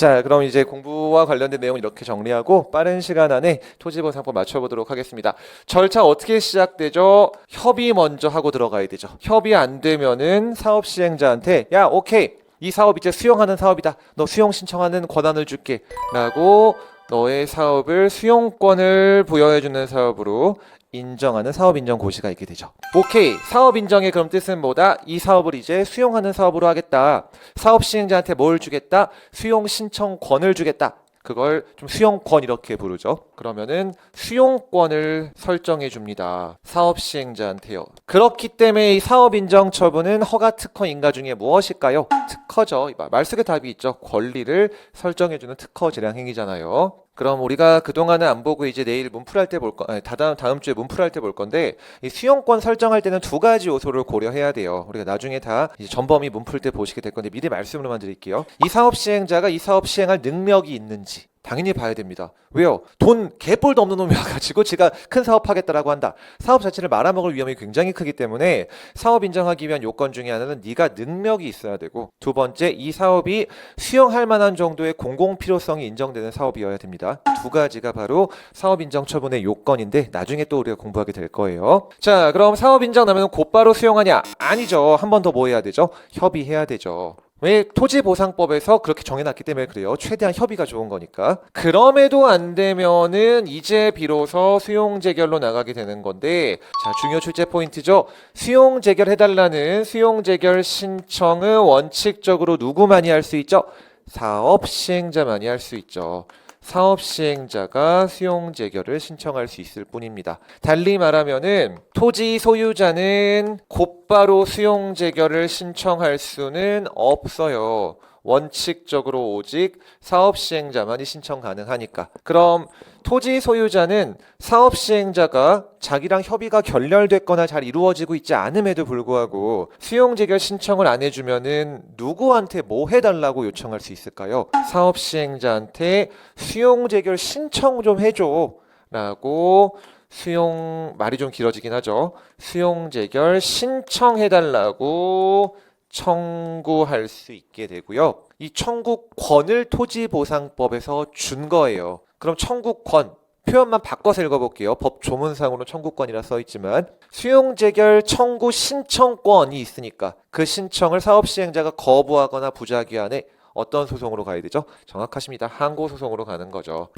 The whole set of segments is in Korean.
자, 그럼 이제 공부와 관련된 내용 이렇게 정리하고 빠른 시간 안에 토지보 상법 맞춰보도록 하겠습니다. 절차 어떻게 시작되죠? 협의 먼저 하고 들어가야 되죠. 협의 안 되면은 사업 시행자한테 야, 오케이. 이 사업 이제 수용하는 사업이다. 너 수용 신청하는 권한을 줄게. 라고 너의 사업을 수용권을 부여해주는 사업으로 인정하는 사업 인정 고시가 있게 되죠. 오케이. 사업 인정의 그럼 뜻은 뭐다? 이 사업을 이제 수용하는 사업으로 하겠다. 사업 시행자한테 뭘 주겠다? 수용 신청권을 주겠다. 그걸 좀 수용권 이렇게 부르죠. 그러면은 수용권을 설정해 줍니다. 사업 시행자한테요. 그렇기 때문에 이 사업 인정 처분은 허가 특허 인가 중에 무엇일까요? 특허죠. 이봐, 말 속에 답이 있죠. 권리를 설정해 주는 특허 재량 행위잖아요. 그럼 우리가 그동안은 안 보고 이제 내일 문풀할 때 볼 거, 다다음 다음 주에 문풀할 때 볼 건데 이 수용권 설정할 때는 두 가지 요소를 고려해야 돼요. 우리가 나중에 다 이제 전범위 문풀 때 보시게 될 건데 미리 말씀으로만 드릴게요. 이 사업 시행자가 이 사업 시행할 능력이 있는지 당연히 봐야 됩니다. 왜요? 돈 개뿔도 없는 놈이 와가지고 제가 큰 사업 하겠다라고 한다. 사업 자체를 말아먹을 위험이 굉장히 크기 때문에 사업 인정하기 위한 요건 중에 하나는 네가 능력이 있어야 되고 두 번째 이 사업이 수용할 만한 정도의 공공 필요성이 인정되는 사업이어야 됩니다. 두 가지가 바로 사업 인정 처분의 요건인데 나중에 또 우리가 공부하게 될 거예요. 자, 그럼 사업 인정 나면 곧바로 수용하냐? 아니죠. 한 번 더 뭐 해야 되죠? 협의해야 되죠. 왜 토지보상법에서 그렇게 정해놨기 때문에 그래요. 최대한 협의가 좋은 거니까. 그럼에도 안 되면은 이제 비로소 수용 재결로 나가게 되는 건데, 자 중요 출제 포인트죠. 수용 재결 해달라는 수용 재결 신청은 원칙적으로 누구만이 할 수 있죠? 사업 시행자만이 할 수 있죠. 사업 시행자가 수용 재결을 신청할 수 있을 뿐입니다. 달리 말하면은 토지 소유자는 곧바로 수용 재결을 신청할 수는 없어요. 원칙적으로 오직 사업 시행자만이 신청 가능하니까. 그럼 토지 소유자는 사업 시행자가 자기랑 협의가 결렬됐거나 잘 이루어지고 있지 않음에도 불구하고 수용 재결 신청을 안 해주면은 누구한테 뭐 해달라고 요청할 수 있을까요? 사업 시행자한테 수용 재결 신청 좀 해줘. 라고 수용 말이 좀 길어지긴 하죠. 수용 재결 신청해달라고 청구할 수 있게 되고요. 이 청구권을 토지보상법에서 준 거예요. 그럼 청구권 표현만 바꿔서 읽어볼게요. 법 조문상으로 청구권이라 써 있지만 수용 재결 청구 신청권이 있으니까 그 신청을 사업 시행자가 거부하거나 부작위안에 어떤 소송으로 가야 되죠? 정확하십니다. 항고 소송으로 가는 거죠.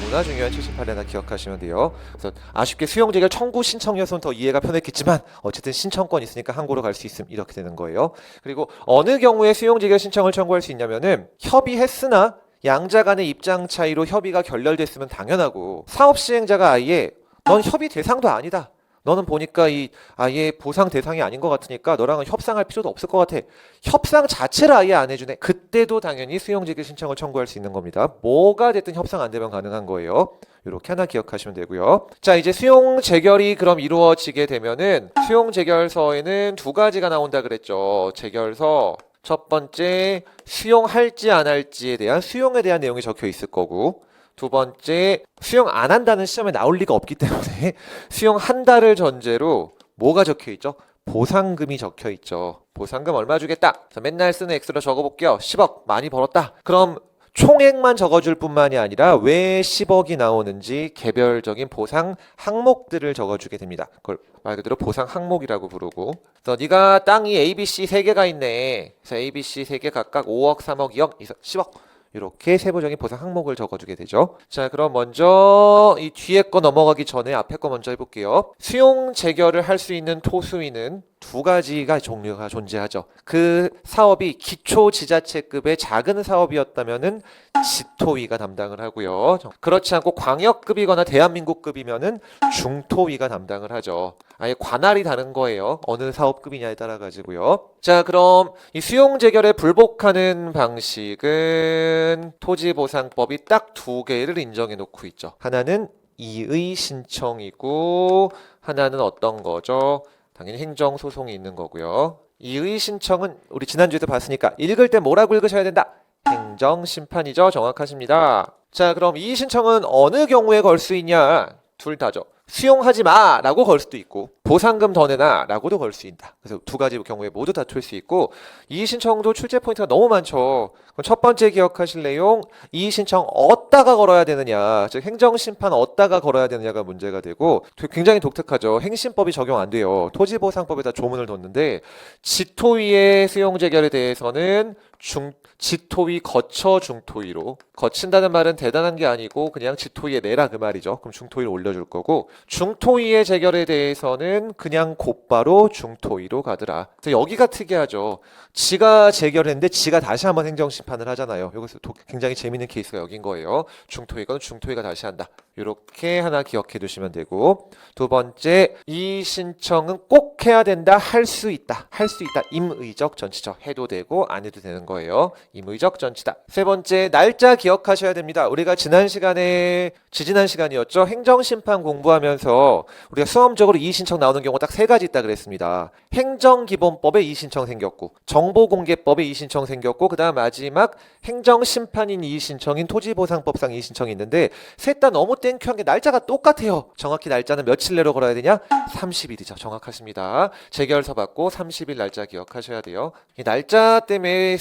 너무나 중요한 78회 하나 기억하시면 돼요. 그래서 아쉽게 수용 재결 청구 신청이었으면 더 이해가 편했겠지만 어쨌든 신청권 있으니까 항고로 갈 수 있음 이렇게 되는 거예요. 그리고 어느 경우에 수용 재결 신청을 청구할 수 있냐면은 협의했으나 양자 간의 입장 차이로 협의가 결렬됐으면 당연하고 사업 시행자가 아예 넌 협의 대상도 아니다. 너는 보니까 이 아예 보상 대상이 아닌 것 같으니까 너랑은 협상할 필요도 없을 것 같아. 협상 자체를 아예 안 해주네. 그때도 당연히 수용재결 신청을 청구할 수 있는 겁니다. 뭐가 됐든 협상 안 되면 가능한 거예요. 이렇게 하나 기억하시면 되고요. 자, 이제 수용 재결이 그럼 이루어지게 되면은 수용 재결서에는 두 가지가 나온다 그랬죠. 재결서 첫 번째 수용할지 안 할지에 대한 수용에 대한 내용이 적혀 있을 거고 두 번째 수용 안 한다는 시험에 나올 리가 없기 때문에 수용한다를 전제로 뭐가 적혀 있죠? 보상금이 적혀 있죠. 보상금 얼마 주겠다. 그래서 맨날 쓰는 액수로 적어볼게요. 10억 많이 벌었다. 그럼 총액만 적어줄 뿐만이 아니라 왜 10억이 나오는지 개별적인 보상 항목들을 적어주게 됩니다. 그걸 말 그대로 보상 항목이라고 부르고. 그래서 네가 땅이 A, B, C 세 개가 있네. 그래서 A, B, C 세 개 각각 5억, 3억, 2억, 10억. 이렇게 세부적인 보상 항목을 적어주게 되죠. 자, 그럼 먼저 이 뒤에 거 넘어가기 전에 앞에 거 먼저 해볼게요. 수용 재결을 할 수 있는 토수위는 두 가지가 종류가 존재하죠. 그 사업이 기초 지자체급의 작은 사업이었다면은 지토위가 담당을 하고요. 그렇지 않고 광역급이거나 대한민국급이면은 중토위가 담당을 하죠. 아예 관할이 다른 거예요. 어느 사업급이냐에 따라 가지고요. 자, 그럼 이 수용 재결에 불복하는 방식은 토지 보상법이 딱 두 개를 인정해 놓고 있죠. 하나는 이의 신청이고 하나는 어떤 거죠? 당연히 행정 소송이 있는 거고요. 이의 신청은 우리 지난주에도 봤으니까 읽을 때 뭐라고 읽으셔야 된다? 행정 심판이죠. 정확하십니다. 자, 그럼 이의 신청은 어느 경우에 걸 수 있냐? 둘 다죠. 수용하지 마라고 걸 수도 있고 보상금 더 내놔라고도 걸 수 있다. 그래서 두 가지 경우에 모두 다툴 수 있고 이의 신청도 출제 포인트가 너무 많죠. 그럼 첫 번째 기억하실 내용 이의 신청 어디다가 걸어야 되느냐, 즉 행정 심판 어디다가 걸어야 되느냐가 문제가 되고 굉장히 독특하죠. 행심법이 적용 안 돼요. 토지보상법에다 조문을 뒀는데 지토위의 수용 재결에 대해서는 중 지토위 거쳐 중토위로 거친다는 말은 대단한 게 아니고 그냥 지토위에 내라 그 말이죠. 그럼 중토위로 올려줄 거고 중토위의 재결에 대해서는 그냥 곧바로 중토위로 가더라. 그래서 여기가 특이하죠. 지가 재결했는데 지가 다시 한번 행정심판을 하잖아요. 여기서 도- 굉장히 재밌는 케이스가 여긴 거예요. 중토위건 중토위가 다시 한다. 이렇게 하나 기억해 두시면 되고 두 번째 이 신청은 꼭 해야 된다 할 수 있다 할 수 있다 임의적 전치죠 해도 되고 안 해도 되는 거예요 임의적 전치다 세 번째 날짜 기억하셔야 됩니다 우리가 지난 시간에 지지난 시간이었죠 행정심판 공부하면서 우리가 수험적으로 이 신청 나오는 경우 딱 세 가지 있다 그랬습니다 행정기본법에 이 신청 생겼고 정보공개법에 이 신청 생겼고 그 다음 마지막 행정심판인 이 신청인 토지보상법상 이 신청이 있는데 셋 다 너무 땡큐한 게 날짜가 똑같아요. 정확히 날짜는 며칠 내로 걸어야 되냐? 30일이죠. 정확하십니다. 재결서 받고 30일 날짜 기억하셔야 돼요. 이 날짜 때문에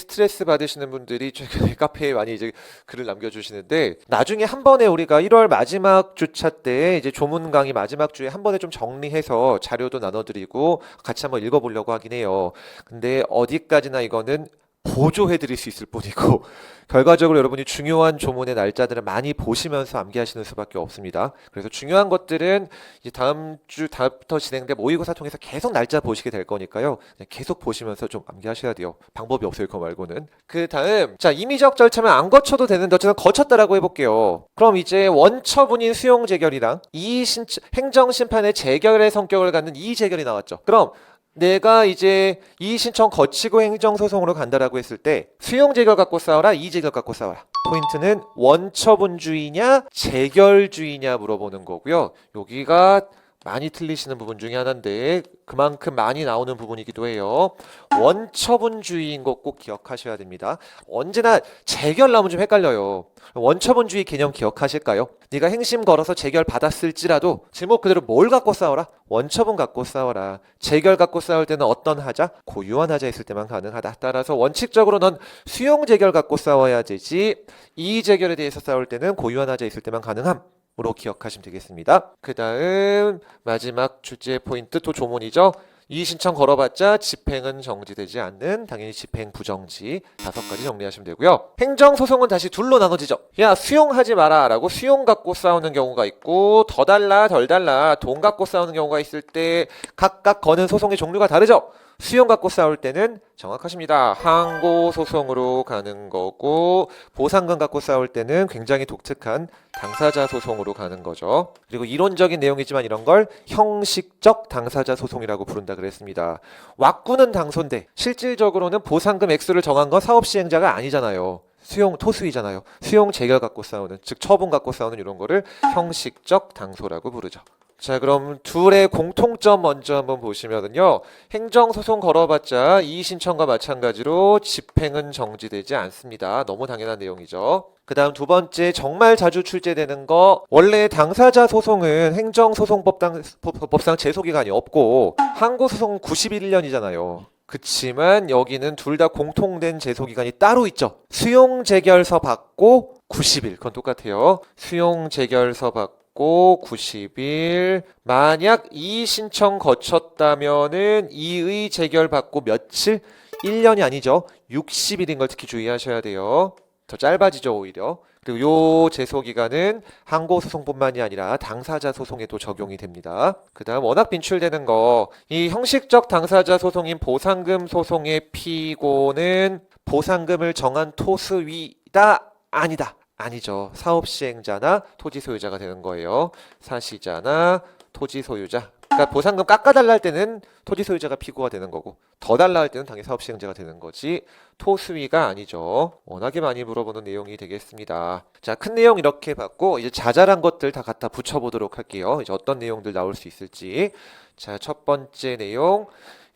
받으시는 분들이 최근에 카페에 많이 이제 글을 남겨주시는데 나중에 한 번에 우리가 1월 마지막 주차 때 이제 조문 강의 마지막 주에 한 번에 좀 정리해서 자료도 나눠드리고 같이 한번 읽어보려고 하긴 해요. 근데 어디까지나 이거는 보조해 드릴 수 있을 뿐이고 결과적으로 여러분이 중요한 조문의 날짜들을 많이 보시면서 암기하시는 수밖에 없습니다. 그래서 중요한 것들은 이제 다음 주 다음부터 진행된 모의고사 통해서 계속 날짜 보시게 될 거니까요. 계속 보시면서 좀 암기하셔야 돼요. 방법이 없어요, 그거 말고는. 그 다음 자 임의적 절차면 안 거쳐도 되는데 어쨌든 거쳤다라고 해볼게요. 그럼 이제 원처분인 수용 재결이랑 이 신, 행정 심판의 재결의 성격을 갖는 이 재결이 나왔죠. 그럼 내가 이제 이 신청 거치고 행정소송으로 간다라고 했을 때 수용 재결 갖고 싸워라 이 재결 갖고 싸워라. 포인트는 원처분주의냐 재결주의냐 물어보는 거고요. 여기가 많이 틀리시는 부분 중에 하나인데 그만큼 많이 나오는 부분이기도 해요 원처분주의인 것 꼭 기억하셔야 됩니다 언제나 재결 나오면 좀 헷갈려요 원처분주의 개념 기억하실까요? 네가 행심 걸어서 재결 받았을지라도 제목 그대로 뭘 갖고 싸워라? 원처분 갖고 싸워라. 재결 갖고 싸울 때는 어떤 하자? 고유한 하자 있을 때만 가능하다. 따라서 원칙적으로 넌 수용 재결 갖고 싸워야 되지 이 재결에 대해서 싸울 때는 고유한 하자 있을 때만 가능함. 으로 기억하시면 되겠습니다. 그 다음 마지막 주제 포인트 또 조문이죠. 이 신청 걸어봤자 집행은 정지되지 않는 당연히 집행 부정지 다섯 가지 정리하시면 되고요. 행정 소송은 다시 둘로 나눠지죠. 야 수용하지 마라라고 수용 갖고 싸우는 경우가 있고 더 달라 덜 달라 돈 갖고 싸우는 경우가 있을 때 각각 거는 소송의 종류가 다르죠. 수용 갖고 싸울 때는 정확하십니다. 항고 소송으로 가는 거고 보상금 갖고 싸울 때는 굉장히 독특한 당사자 소송으로 가는 거죠. 그리고 이론적인 내용이지만 이런 걸 형식적 당사자 소송이라고 부른다 그랬습니다. 왁구는 당소인데 실질적으로는 보상금 액수를 정한 건 사업 시행자가 아니잖아요. 수용 토수이잖아요. 수용 재결 갖고 싸우는 즉 처분 갖고 싸우는 이런 거를 형식적 당소라고 부르죠. 자, 그럼 둘의 공통점 먼저 한번 보시면은요. 행정소송 걸어봤자 이의 신청과 마찬가지로 집행은 정지되지 않습니다. 너무 당연한 내용이죠. 그 다음 두 번째, 정말 자주 출제되는 거, 원래 당사자 소송은 행정소송법상 제소기간이 없고, 항고소송은 91년이잖아요. 그치만 여기는 둘 다 공통된 제소기간이 따로 있죠. 수용 재결서 받고 90일. 그건 똑같아요. 수용 재결서 받 고 90일. 만약 이 신청 거쳤다면은 이의 재결 받고 며칠? 1년이 아니죠. 60일인 걸 특히 주의하셔야 돼요. 더 짧아지죠, 오히려. 그리고 요 제소 기간은 항고 소송뿐만이 아니라 당사자 소송에도 적용이 됩니다. 그다음 워낙 빈출되는 거 이 형식적 당사자 소송인 보상금 소송의 피고는 보상금을 정한 토수위다 아니다. 아니죠. 사업 시행자나 토지 소유자가 되는 거예요. 사시자나 토지 소유자. 그러니까 보상금 깎아달라 할 때는 토지 소유자가 피고가 되는 거고 더 달라 할 때는 당연히 사업 시행자가 되는 거지 토수위가 아니죠. 워낙에 많이 물어보는 내용이 되겠습니다. 자, 큰 내용 이렇게 봤고 이제 자잘한 것들 다 갖다 붙여보도록 할게요. 이제 어떤 내용들 나올 수 있을지. 자, 첫 번째 내용.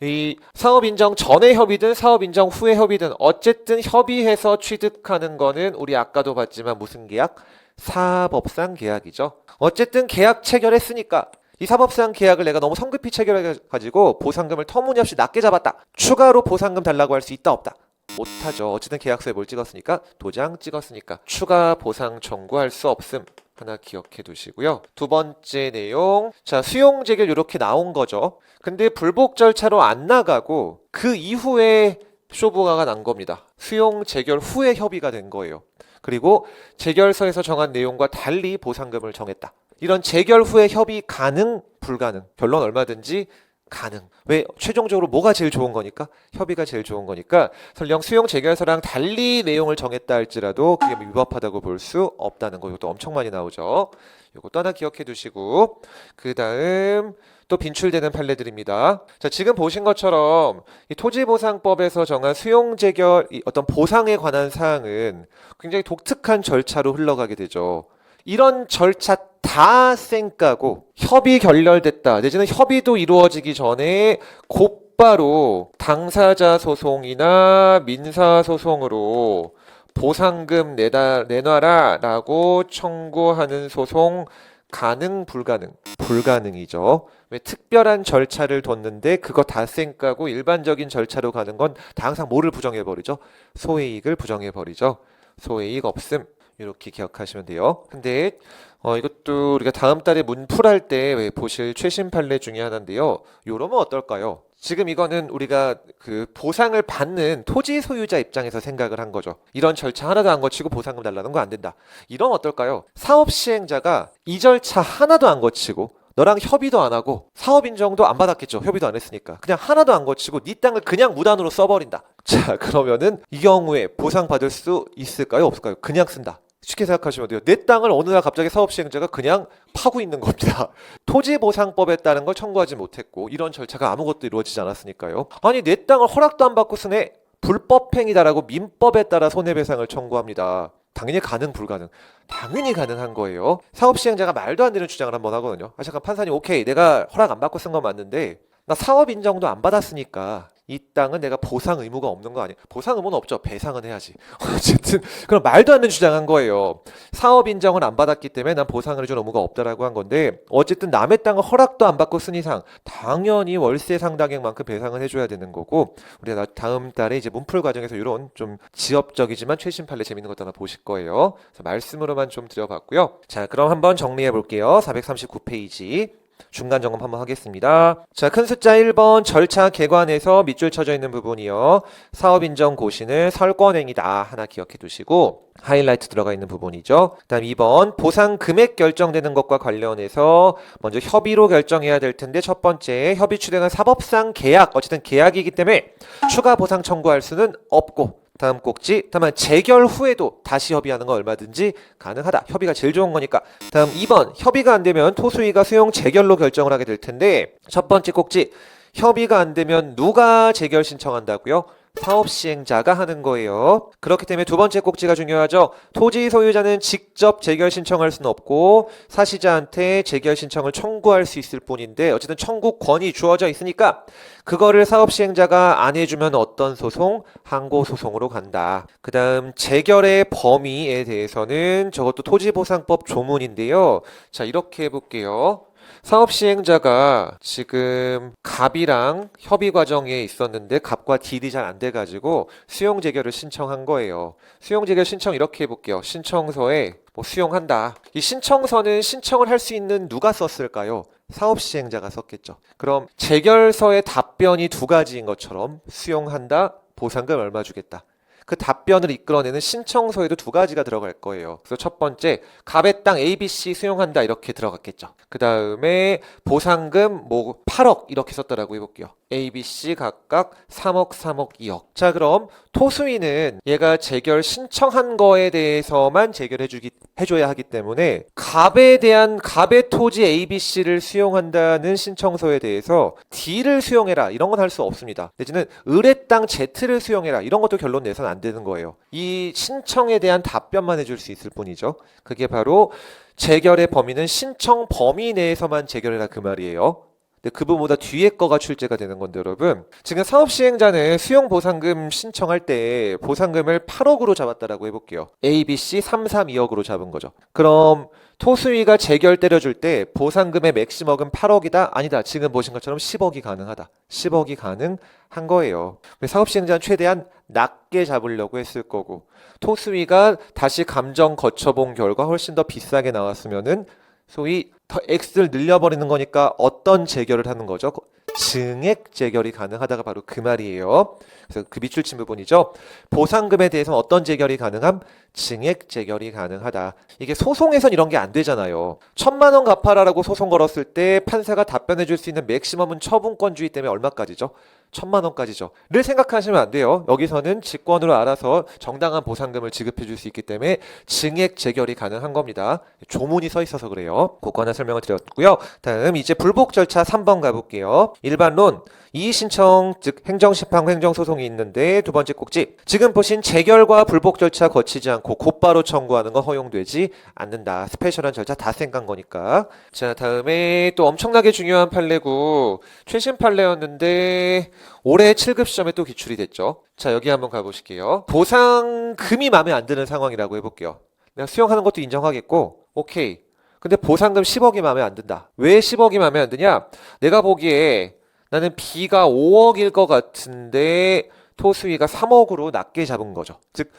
이 사업 인정 전에 협의든 사업 인정 후에 협의든 어쨌든 협의해서 취득하는 거는 우리 아까도 봤지만 무슨 계약? 사법상 계약이죠. 어쨌든 계약 체결했으니까 이 사법상 계약을 내가 너무 성급히 체결해가지고 보상금을 터무니없이 낮게 잡았다. 추가로 보상금 달라고 할 수 있다 없다. 못하죠. 어쨌든 계약서에 뭘 찍었으니까 도장 찍었으니까 추가 보상 청구할 수 없음. 하나 기억해 두시고요. 두 번째 내용. 자, 수용 재결 이렇게 나온 거죠. 근데 불복 절차로 안 나가고 그 이후에 쇼부가가 난 겁니다. 수용 재결 후에 협의가 된 거예요. 그리고 재결서에서 정한 내용과 달리 보상금을 정했다. 이런 재결 후에 협의 가능, 불가능. 결론 얼마든지 가능. 왜 최종적으로 뭐가 제일 좋은 거니까? 협의가 제일 좋은 거니까 설령 수용 재결서랑 달리 내용을 정했다 할지라도 그게 뭐 위법하다고 볼 수 없다는 거 이것도 엄청 많이 나오죠. 이것도 하나 기억해 두시고 그 다음 또 빈출되는 판례들입니다. 자, 지금 보신 것처럼 이 토지보상법에서 정한 수용 재결 이 어떤 보상에 관한 사항은 굉장히 독특한 절차로 흘러가게 되죠. 이런 절차 다 쌩까고 협의 결렬됐다 내지는 협의도 이루어지기 전에 곧바로 당사자 소송이나 민사 소송으로 보상금 내다 내놔라라고 청구하는 소송 가능 불가능 불가능이죠. 왜 특별한 절차를 뒀는데 그거 다 쌩까고 일반적인 절차로 가는 건 다 항상 뭐를 부정해 버리죠? 소해이익을 부정해 버리죠. 소해이익 없음 이렇게 기억하시면 돼요. 근데 어, 이것도 우리가 다음 달에 문풀할 때왜 보실 최신 판례 중에 하나인데요. 요러면 어떨까요? 지금 이거는 우리가 그 보상을 받는 토지 소유자 입장에서 생각을 한 거죠. 이런 절차 하나도 안 거치고 보상금 달라는 거 안 된다. 이러면 어떨까요? 사업 시행자가 이 절차 하나도 안 거치고 너랑 협의도 안 하고 사업 인정도 안 받았겠죠. 협의도 안 했으니까. 그냥 하나도 안 거치고 네 땅을 그냥 무단으로 써버린다. 자, 그러면은 이 경우에 보상 받을 수 있을까요? 없을까요? 그냥 쓴다. 쉽게 생각하시면 돼요. 내 땅을 어느 날 갑자기 사업 시행자가 그냥 파고 있는 겁니다. 토지보상법에 따른 걸 청구하지 못했고 이런 절차가 아무것도 이루어지지 않았으니까요. 아니 내 땅을 허락도 안 받고 쓰네 불법행위다라고 민법에 따라 손해배상을 청구합니다. 당연히 가능 불가능 당연히 가능한 거예요. 사업 시행자가 말도 안 되는 주장을 한번 하거든요. 아 잠깐 판사님 오케이 내가 허락 안 받고 쓴 건 맞는데 나 사업 인정도 안 받았으니까 이 땅은 내가 보상 의무가 없는 거 아니야? 보상 의무는 없죠. 배상은 해야지. 어쨌든 그럼 말도 안 되는 주장한 거예요. 사업 인정을 안 받았기 때문에 난 보상을 줄 의무가 없다라고 한 건데 어쨌든 남의 땅을 허락도 안 받고 쓴 이상 당연히 월세 상당액만큼 배상을 해줘야 되는 거고 우리가 다음 달에 이제 문풀 과정에서 이런 좀 지엽적이지만 최신 판례 재밌는 것도 하나 보실 거예요. 그래서 말씀으로만 좀 드려봤고요. 자 그럼 한번 정리해 볼게요. 439페이지. 중간 점검 한번 하겠습니다. 자, 큰 숫자 1번 절차 개관에서 밑줄 쳐져 있는 부분이요. 사업 인정 고시는 설권행위다. 하나 기억해 두시고 하이라이트 들어가 있는 부분이죠. 그다음 2번 보상 금액 결정되는 것과 관련해서 먼저 협의로 결정해야 될 텐데 첫 번째 협의 추정한 사법상 계약 어쨌든 계약이기 때문에 추가 보상 청구할 수는 없고 다음 꼭지 다만 재결 후에도 다시 협의하는 건 얼마든지 가능하다. 협의가 제일 좋은 거니까. 다음 2번 협의가 안 되면 토수위가 수용 재결로 결정을 하게 될 텐데 첫 번째 꼭지 협의가 안 되면 누가 재결 신청한다고요? 사업 시행자가 하는 거예요. 그렇기 때문에 두 번째 꼭지가 중요하죠. 토지 소유자는 직접 재결 신청할 수는 없고 사시자한테 재결 신청을 청구할 수 있을 뿐인데 어쨌든 청구권이 주어져 있으니까 그거를 사업 시행자가 안 해주면 어떤 소송? 항고 소송으로 간다. 그 다음 재결의 범위에 대해서는 저것도 토지보상법 조문인데요. 자 이렇게 해볼게요. 사업 시행자가 지금 갑이랑 협의 과정에 있었는데 갑과 딜이 잘 안 돼가지고 수용 재결을 신청한 거예요. 수용 재결 신청 이렇게 해볼게요. 신청서에 뭐 수용한다. 이 신청서는 신청을 할 수 있는 누가 썼을까요? 사업 시행자가 썼겠죠. 그럼 재결서의 답변이 두 가지인 것처럼 수용한다, 보상금 얼마 주겠다. 그 답변을 이끌어내는 신청서에도 두 가지가 들어갈 거예요. 그래서 첫 번째, 갑의 땅 ABC 수용한다 이렇게 들어갔겠죠. 그 다음에 보상금 뭐 8억 이렇게 썼다라고 해볼게요. ABC 각각 3억, 3억, 2억. 자, 그럼 토수위는 얘가 재결 신청한 거에 대해서만 재결해 주기 해줘야 하기 때문에 갑에 대한 갑의 토지 ABC를 수용한다는 신청서에 대해서 D를 수용해라 이런 건 할 수 없습니다. 내지는 을의 땅 Z를 수용해라 이런 것도 결론 내서는 안 되는 거예요. 이 신청에 대한 답변만 해줄 수 있을 뿐이죠. 그게 바로 재결의 범위는 신청 범위 내에서만 재결해라 그 말이에요. 근데 그분보다 뒤에 거가 출제가 되는 건데 여러분 지금 사업시행자는 수용보상금 신청할 때 보상금을 8억으로 잡았다라고 해볼게요 A, B, C 3, 3, 2억으로 잡은 거죠 그럼 토수위가 재결 때려줄 때 보상금의 맥시멈은 8억이다? 아니다. 지금 보신 것처럼 10억이 가능하다. 10억이 가능한 거예요. 사업시행자는 최대한 낮게 잡으려고 했을 거고 토수위가 다시 감정 거쳐본 결과 훨씬 더 비싸게 나왔으면은 소위 더 X를 늘려버리는 거니까 어떤 재결을 하는 거죠? 증액 재결이 가능하다가 바로 그 말이에요. 그래서 그 밑줄 친 부분이죠. 보상금에 대해서는 어떤 재결이 가능함? 증액 재결이 가능하다. 이게 소송에선 이런 게 안 되잖아요. 천만 원 갚아라라고 소송 걸었을 때 판사가 답변해 줄 수 있는 맥시멈은 처분권주의 때문에 얼마까지죠? 천만 원까지죠. 를 생각하시면 안 돼요. 여기서는 직권으로 알아서 정당한 보상금을 지급해 줄 수 있기 때문에 증액 재결이 가능한 겁니다. 조문이 써 있어서 그래요. 하나 설명을 드렸고요. 다음 이제 불복 절차 3번 가볼게요. 일반론 이의 신청 즉 행정심판 행정소송이 있는데 두 번째 꼭지 지금 보신 재결과 불복 절차 거치지 않고 곧바로 청구하는 건 허용되지 않는다. 스페셜한 절차 다 생간 거니까. 자 다음에 또 엄청나게 중요한 판례고 최신 판례였는데 올해 7급 시험에 또 기출이 됐죠. 자 여기 한번 가보실게요. 보상금이 마음에 안 드는 상황이라고 해볼게요. 내가 수용하는 것도 인정하겠고 오케이. 근데 보상금 10억이 마음에 안 든다. 왜 10억이 마음에 안 드냐? 내가 보기에 나는 B가 5억일 것 같은데 토수위가 3억으로 낮게 잡은 거죠. 즉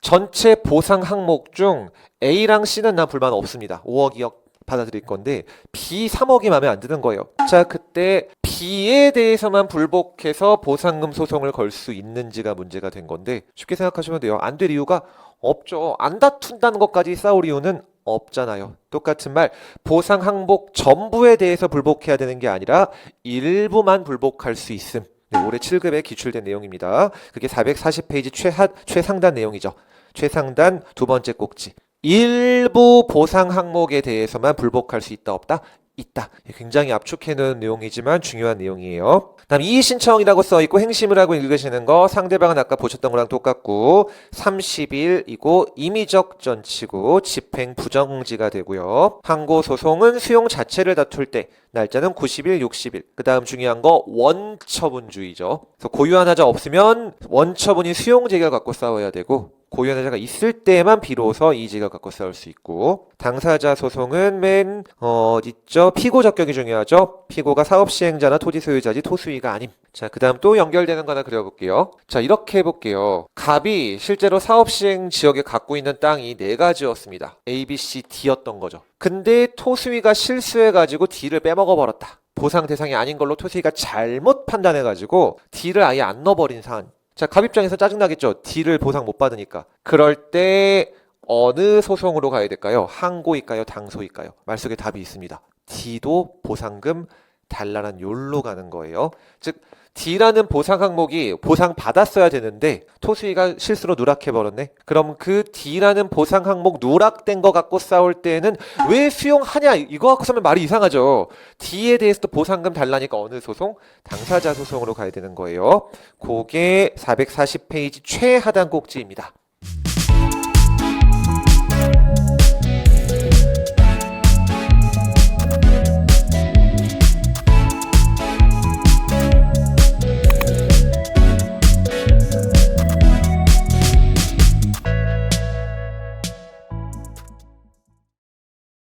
전체 보상 항목 중 A랑 C는 난 불만 없습니다. 5억, 2억 받아들일 건데 B 3억이 마음에 안 드는 거예요. 자, 그때 B에 대해서만 불복해서 보상금 소송을 걸 수 있는지가 문제가 된 건데 쉽게 생각하시면 돼요. 안 될 이유가 없죠. 안 다툰다는 것까지 싸울 이유는 없잖아요. 똑같은 말 보상 항목 전부에 대해서 불복해야 되는 게 아니라 일부만 불복할 수 있음. 네, 올해 7급에 기출된 내용입니다. 그게 440페이지 최하, 최상단 내용이죠. 최상단 두 번째 꼭지. 일부 보상 항목에 대해서만 불복할 수 있다 없다? 있다. 굉장히 압축해놓은 내용이지만 중요한 내용이에요. 다음 이의 신청이라고 써 있고 행심을 하고 읽으시는 거 상대방은 아까 보셨던 거랑 똑같고 30일이고 임의적 전치고 집행 부정지가 되고요. 항고 소송은 수용 자체를 다툴 때 날짜는 90일, 60일. 그 다음 중요한 거 원처분주의죠. 그래서 고유한 하자 없으면 원처분이 수용 재결 갖고 싸워야 되고 고유한 하자가 있을 때만 비로소 이의제결 갖고 싸울 수 있고 당사자 소송은 맨 어, 있죠? 피고 적격이 중요하죠. 피고가 사업 시행자나 토지 소유자지 토수위가 아님. 자 그 다음 또 연결되는 거 하나 그려볼게요. 자 이렇게 해볼게요. 갑이 실제로 사업 시행 지역에 갖고 있는 땅이 네 가지였습니다. A, B, C, D였던 거죠 근데 토수위가 실수해가지고 D를 빼먹어 버렸다 보상 대상이 아닌 걸로 토수위가 잘못 판단해가지고 D를 아예 안 넣어버린 사안 자, 갑 입장에서 짜증나겠죠. D를 보상 못 받으니까. 그럴 때 어느 소송으로 가야 될까요? 항고일까요? 당소일까요? 말 속에 답이 있습니다. D도 보상금 달라는 요로 가는 거예요. 즉 D라는 보상 항목이 보상 받았어야 되는데 토수이가 실수로 누락해 버렸네. 그럼 그 D라는 보상 항목 누락된 거 갖고 싸울 때는 왜 수용하냐 이거 갖고 서면 말이 이상하죠. D에 대해서도 보상금 달라니까 어느 소송? 당사자 소송으로 가야 되는 거예요. 그게 440페이지 최하단 꼭지입니다.